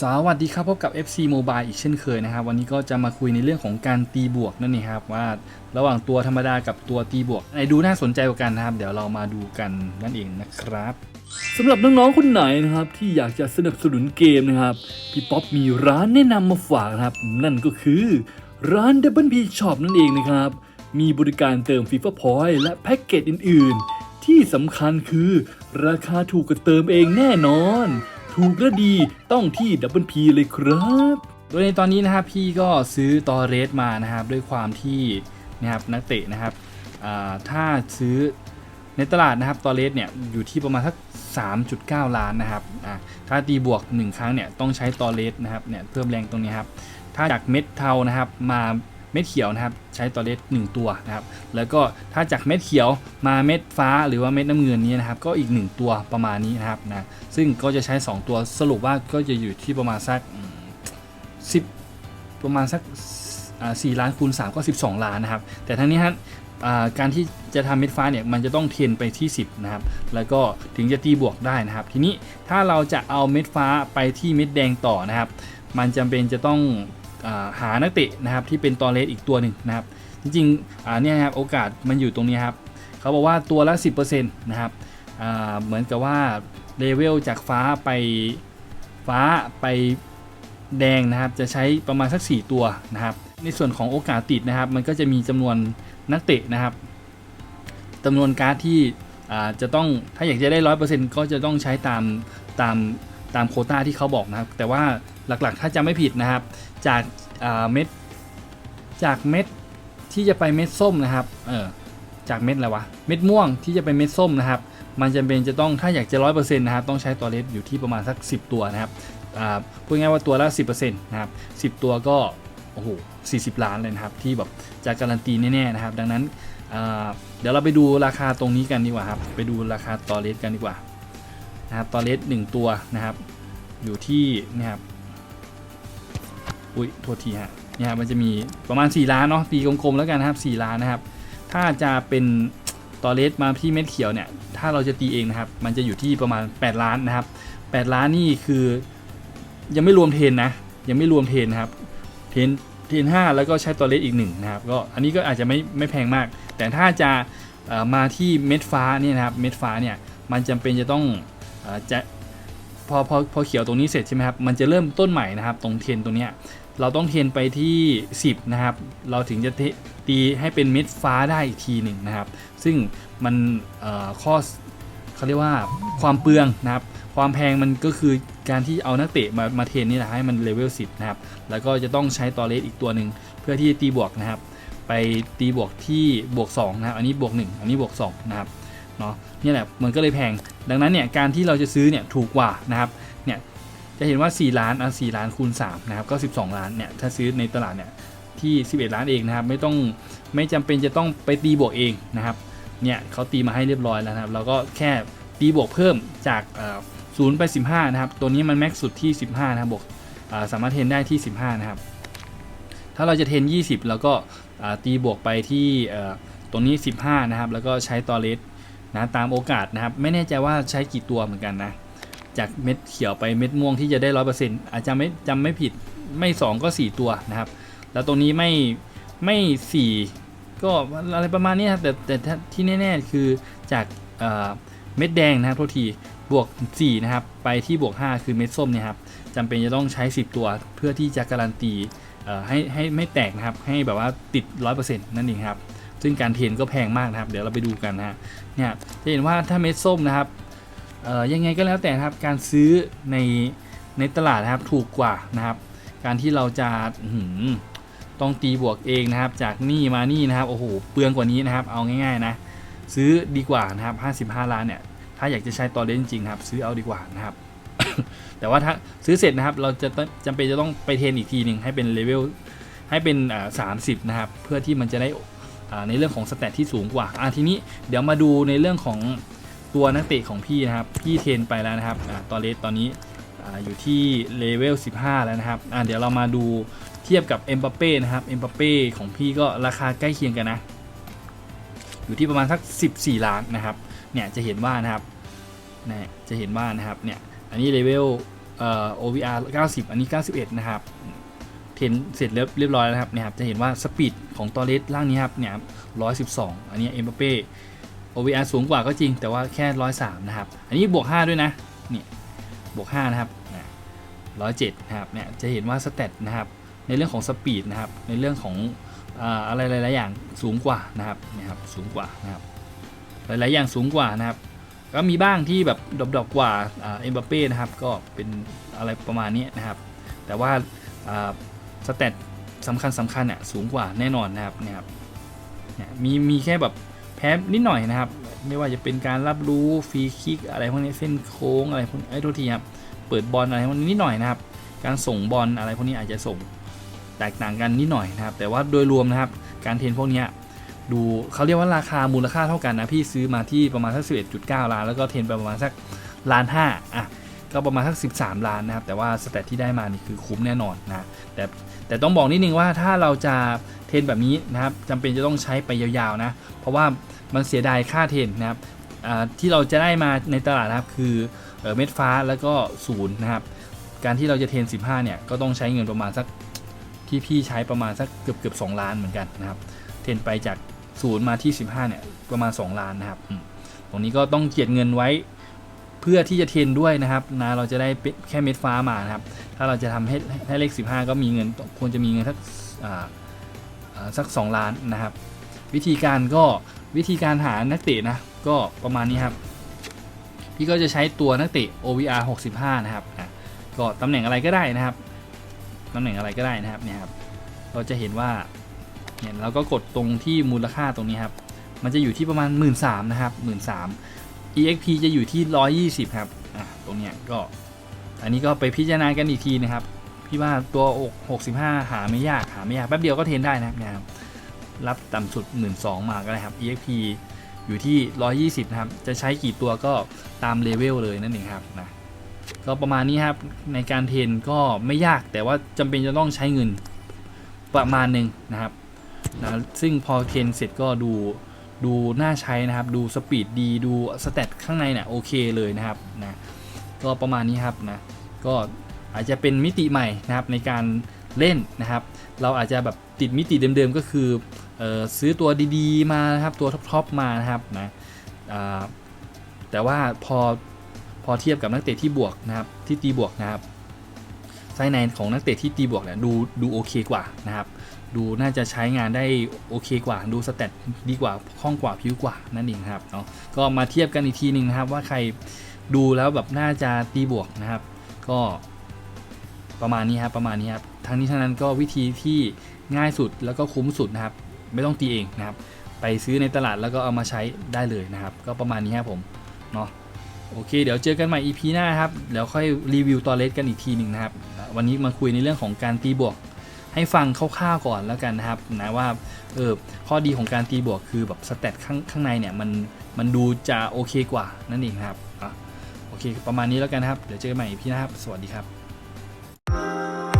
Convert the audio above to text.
สวัสดีครับพบกับ FC Mobile อีกเช่นเคยนะครับ วันนี้ก็จะมาคุยในเรื่องของการตีบวกนั่นเองครับว่าระหว่างตัวธรรมดากับตัวตีบวกไหนดูน่าสนใจกว่ากันนะครับ เดี๋ยวเรามาดูกันนั่นเองนะครับสำหรับน้องๆคนไหนนะครับที่อยากจะสนับสนุนเกมนะครับพี่ป๊อปมีร้านแนะนำมาฝากนะครับ นั่นก็คือร้าน Double P Shop นั่นเองนะครับ มีบริการเติม FIFA Point และแพ็กเกจอื่น ๆ ที่สำคัญคือราคาถูกกว่าเติมเองแน่นอน ถูกและดีต้องที่ดับเบิลพีเลยครับ โดยในตอนนี้นะครับพี่ก็ซื้อตอเรสมานะครับด้วยความที่นะครับนักเตะนะครับถ้าซื้อในตลาดนะครับตอเรสเนี่ยอยู่ที่ประมาณสัก3.9 ล้านนะครับถ้าตีบวก 1 ครั้งเนี่ยต้องใช้ตอเรสนะครับเนี่ยเพิ่มแรงตรงนี้ครับถ้าจากเม็ดเทานะครับมา เม็ดเขียวนะครับ ใช้ตอเลส1ตัวนะครับ แล้วก็ถ้าจากเม็ดเขียวมาเม็ดฟ้าหรือว่าเม็ดน้ำเงินนี้นะครับ ก็อีก 1 ตัวประมาณนี้นะครับนะ ซึ่งก็จะใช้ 2 ตัวสรุปว่าก็จะอยู่ที่ประมาณสักอืม10ประมาณสักอ่ล้านคูณ3ก็ 12 ล้านนะครับ แต่ทั้งนี้ฮะการที่จะทำเม็ดฟ้าเนี่ยมันจะต้องเทรนไปที่ 10 นะครับ แล้วก็ถึงจะตีบวกได้นะครับ ทีนี้ถ้าเราจะเอาเม็ดฟ้าไปที่เม็ดแดงต่อนะครับ มันจำเป็นจะต้อง หานักเตะนะครับที่เป็นตอเลสอีกตัวหนึ่งนะครับ จริงๆเนี่ยครับโอกาสมันอยู่ตรงนี้ครับเขาบอกว่าตัวละ 10%นะครับเหมือนกับว่าเลเวลจากฟ้าไปฟ้าไปแดงนะครับจะใช้ประมาณสัก 4 ตัวนะครับ ในส่วนของโอกาสติดนะครับ มันก็จะมีจำนวนนักเตะนะครับจำนวนการ์ดที่จะต้องถ้าอยากจะได้ร้อยเปอร์เซ็นต์ก็จะต้องใช้ตามตามตามโคต้าที่เขาบอกนะครับ แต่ว่า หลักๆ ถ้าจำไม่ผิดนะครับ จากเม็ดจากเม็ดที่จะไปเม็ดส้มนะครับเออจากเม็ดอะไรวะเม็ดม่วงที่จะไปเม็ดส้มนะครับ มันจำเป็นจะต้องถ้าอยากจะร้อยเปอร์เซ็นต์นะครับต้องใช้ตัวเลสอยู่ที่ประมาณสัก 10 ตัวนะครับพูดง่ายๆว่าตัวละ 10%นะครับ 10 ตัวก็โอ้โห40 ล้านเลยนะครับ ที่แบบจะการันตีแน่ๆนะครับ ดังนั้นเดี๋ยวเราไปดูราคาตรงนี้กันดีกว่าครับ ไปดูราคาตัวเลสกันดีกว่านะครับตัวเลส1ตัวนะครับ อยู่ที่นะครับ อุ้ยโทษทีฮะเนี่ยครับมันจะมีประมาณ 4 ล้านเนาะตีกลมๆแล้วกันนะครับ4ล้านนะครับ ถ้าจะเป็นตอเลสมาที่เม็ดเขียวเนี่ย ถ้าเราจะตีเองนะครับ มันจะอยู่ที่ประมาณ 8 ล้านนะครับ 8 ล้านนี่คือยังไม่รวมเทนนะ ยังไม่รวมเทนนะครับ เทนเทรน5แล้วก็ใช้ตอเลสอีกหนึ่งนะครับ ก็อันนี้ก็อาจจะไม่ไม่แพงมาก แต่ถ้าจะมาที่เม็ดฟ้าเนี่ยนะครับ เม็ดฟ้าเนี่ยมันจำเป็นจะต้องอจะพอพอพอเขียวตรงนี้เสร็จใช่ไหมครับ มันจะเริ่มต้นใหม่นะครับ ตรงเทนตรงเนี้ย เราต้องเทนไปที่ 10 นะครับ เราถึงจะตีให้เป็นเม็ดฟ้าได้อีกทีหนึ่งนะครับ ซึ่งมันออข้อเขาเรียกว่าความเปลืองนะครับ ความแพงมันก็คือการที่เอานักเตะมามาเทนนี่แหละให้มันเลเวล10 นะครับ แล้วก็จะต้องใช้ตอเลสอีกตัวหนึ่งเพื่อที่จะตีบวกนะครับ ไปตีบวกที่บวก2นะครับ อันนี้บวก 1 อันนี้บวก2นะครับเนาะนี่แหละมันก็เลยแพง ดังนั้นเนี่ยการที่เราจะซื้อเนี่ยถูกกว่านะครับ จะเห็นว่า 4 ล้านอะ4ล้านคูณ3นะครับก็12 ล้านเนี่ยถ้าซื้อในตลาดเนี่ยที่ 11 ล้านเองนะครับไม่ต้องไม่จำเป็นจะต้องไปตีบวกเองนะครับเนี่ยเขาตีมาให้เรียบร้อยแล้วนะครับเราก็แค่ตีบวกเพิ่มจากศูนย์ไป 15 นะครับ ตัวนี้มันแม็กซ์สุดที่ 15 นะครับบวกสามารถเทนได้ที่ 15 นะครับ ถ้าเราจะเทน 20 แล้วก็ตีบวกไปที่ตรงนี้ 15 นะครับ แล้วก็ใช้ตอเลสนะตามโอกาสนะครับ ไม่แน่ใจว่าใช้กี่ตัวเหมือนกันนะ จากเม็ดเขียวไปเม็ดม่วงที่จะได้ร้อยเปอร์เซ็นต์อาจจะไม่จำไม่ผิดไม่2ก็4ตัวนะครับ แล้วตรงนี้ไม่ไม่4ก็อะไรประมาณนี้ครับแต่แต่ที่แน่ๆคือจากเม็ดแดงนะครับโทษทีบวก 4 นะครับ ไปที่บวก 5 คือเม็ดส้มเนี่ยครับจำเป็นจะต้องใช้ 10 ตัวเพื่อที่จะการันตีให้ให้ไม่แตกนะครับ ให้แบบว่าติด 100%นั่นเองครับ ซึ่งการเทรนก็แพงมากนะครับ เดี๋ยวเราไปดูกันนะฮะเนี่ยจะเห็นว่าถ้าเม็ดส้มนะครับ เอ่อยังไงก็แล้วแต่นะครับการซื้อในในตลาดนะครับถูกกว่านะครับ การที่เราจะต้องตีบวกเองนะครับ จากนี่มานี่นะครับโอ้โหเปลืองกว่านี้นะครับ เอาง่ายๆนะซื้อดีกว่านะครับ55 ล้านเนี่ยถ้าอยากจะใช้ตอเลนจริงครับ ซื้อเอาดีกว่านะครับ แต่ว่าถ้าซื้อเสร็จนะครับ เราจะต้องจำเป็นจะต้องไปเทรนอีกทีหนึ่งให้เป็นเลเวลให้เป็นอ่า30นะครับ เพื่อที่มันจะได้อ่าในเรื่องของสแตทที่สูงกว่าอ่าทีนี้เดี๋ยวมาดูในเรื่องของ ตัวนักเตะของพี่นะครับพี่เทรนไปแล้วนะครับอ่าตอนเลสตอนนี้ออยู่ที่เลเวล 15 แล้วนะครับเดี๋ยวเรามาดูเทียบกับเอ็มบัปเป้นะครับเอ็มบัปเป้ของพี่ก็ราคาใกล้เคียงกันนะ อยู่ที่ประมาณสัก 14 ล้านนะครับเนี่ยจะเห็นว่านะครับนี่ยจะเห็นว่านะครับเนี่ยอันนี้เลเวลเอ่อ OVR 90 อันนี้ 91 นะครับเทรนเสร็จเรียบเรียบร้อยแล้วครับเนี่ยครับจะเห็นว่าสปีดของตอเลสล่างนี้ครับเนี่ยครับ112อันนี้เอ็มบัปเป้ OVR สูงกว่าก็จริงแต่ว่าแค่103นะครับ อันนี้บวก 5 ด้วยนะเนี่ยบวก 5 นะครับนะ107นะครับเนี่ยจะเห็นว่าสเตตนะครับในเรื่องของสปีดนะครับในเรื่องของอะไรหลาย ๆ อย่างสูงกว่านะครับนี่ยครับสูงกว่านะครับหลาย ๆ อย่างสูงกว่านะครับก็มีบ้างที่แบบดอปๆกว่าเอ็มบัปเป้นะครับก็เป็นอะไรประมาณนี้นะครับแต่ว่าสเตตสำคัญสำคัญเนี่ยสูงกว่าแน่นอนนะครับนี่ยครับเนี่ยมีมีแค่แบบ แพ้นิดหน่อยนะครับ ไม่ว่าจะเป็นการรับรู้ฟรีคิกอะไรพวกนี้เส้นโค้งอะไรพวกนี้ไอ้ยโทษทีครับเปิดบอลอะไรพวกนี้นิดหน่อยนะครับ การส่งบอลอะไรพวกนี้อาจจะส่งแตกต่างกันนิดหน่อยนะครับ แต่ว่าโดยรวมนะครับ การเทรนพวกนี้ดูเขาเรียกว่าราคามูลค่าเท่ากันนะพี่ซื้อมาที่ประมาณสัก11.9 ล้าน แล้วก็เทรนไปประมาณสักล้านห้าอะ ก็ประมาณสัก13 ล้านนะครับ แต่ว่าสแตทที่ได้มานี่คือคุ้มแน่นอนนะแต่แต่ต้องบอกนิดนึงว่าถ้าเราจะเทรนแบบนี้นะครับจำเป็นจะต้องใช้ไปยาวๆนะ เพราะว่ามันเสียดายค่าเทรนนะครับอ่าที่เราจะได้มาในตลาดนะครับคือเอ่อเม็ดฟ้าแล้วก็ศูนย์นะครับ การที่เราจะเทรน15 เนี่ยก็ต้องใช้เงินประมาณสักที่พี่ใช้ประมาณสักเกือบเกือบ2ล้านเหมือนกันนะครับ เทรนไปจากศูนย์มาที่ 15 เนี่ยประมาณ 2 ล้านนะครับ ตรงนี้ก็ต้องเจียดเงินไว้ พื่อที่จะเทรนด้วยนะครับนะเราจะได้แค่เม็ดฟ้ามานะครับ ถ้าเราจะทำให้ให้เลข 15 ก็มีเงินควรจะมีเงินสักอ่าสัก 2 ล้านนะครับ วิธีการก็วิธีการหานักเตะนะก็ประมาณนี้ครับ พี่ก็จะใช้ตัวนักเตะ OVR 65 นะครับอะก็ตำแหน่งอะไรก็ได้นะครับตำแหน่งอะไรก็ได้นะครับเนี่ยครับเราจะเห็นว่าเนี่ยเราก็กดตรงที่มูลค่าตรงนี้ครับมันจะอยู่ที่ประมาณ 1 3ื่นนะครับหมื่นสาม exp จะอยู่ที่ 120 ครับ อะ ตรงเนี้ยก็ อันนี้ก็ไปพิจารณากันอีกทีนะครับ พี่ว่าตัวอก65 หาไม่ยาก หาไม่ยาก แป๊บเดียวก็เทนได้นะครับ รับต่ำสุด 1 2ื่นมาก็ได้ครับ exp อยู่ที่ 120 นะครับ จะใช้กี่ตัวก็ตามเลเวลเลยนั่นเองครับนะ ก็ประมาณนี้ครับ ในการเทนก็ไม่ยาก แต่ว่าจำเป็นจะต้องใช้เงินประมาณหนึ่งนะครับนะซึ่งพอเทนเสร็จก็ดู ดูน่าใช้นะครับ ดูสปีดดีดูสเตตข้างในเนี่ยโอเคเลยนะครับนะก็ประมาณนี้ครับนะก็อาจจะเป็นมิติใหม่นะครับในการเล่นนะครับ เราอาจจะแบบติดมิติเดิมๆก็คือออซื้อตัวดีๆมานะครับตัวท็อปๆมานะครับนะแต่ว่าพอพอเทียบกับนักเตะที่บวกนะครับที่ตีบวกนะครับ ไซน์ในของนักเตะที่ตีบวกเนี่ยดูดูโอเคกว่านะครับดูน่าจะใช้งานได้โอเคกว่า ดูสเตตดีกว่าคล่องกว่าผิวกว่านั่นเองครับเนาะก็มาเทียบกันอีกทีหนึ่งนะครับว่าใครดูแล้วแบบน่าจะตีบวกนะครับ ก็ประมาณนี้ครับประมาณนี้ครับทั้งนี้ทั้งนั้นก็วิธีที่ง่ายสุดแล้วก็คุ้มสุดนะครับ ไม่ต้องตีเองนะครับ ไปซื้อในตลาดแล้วก็เอามาใช้ได้เลยนะครับ ก็ประมาณนี้ครับผมเนาะโอเค เดี๋ยวเจอกันใหม่ EP หน้าครับเดี๋ยวค่อยรีวิวตอเลสกันอีกทีหนึ่งนะครับ วันนี้มาคุยในเรื่องของการตีบวก ให้ฟังคร่าวๆก่อนแล้วกันนะครับนะว่าเออข้อดีของการตีบวกคือแบบสเตตข้างข้างในเนี่ยมันมันดูจะโอเคกว่านั่นเองครับอะโอเคประมาณนี้แล้วกันนะครับ เดี๋ยวเจอกันใหม่พี่นะครับ สวัสดีครับ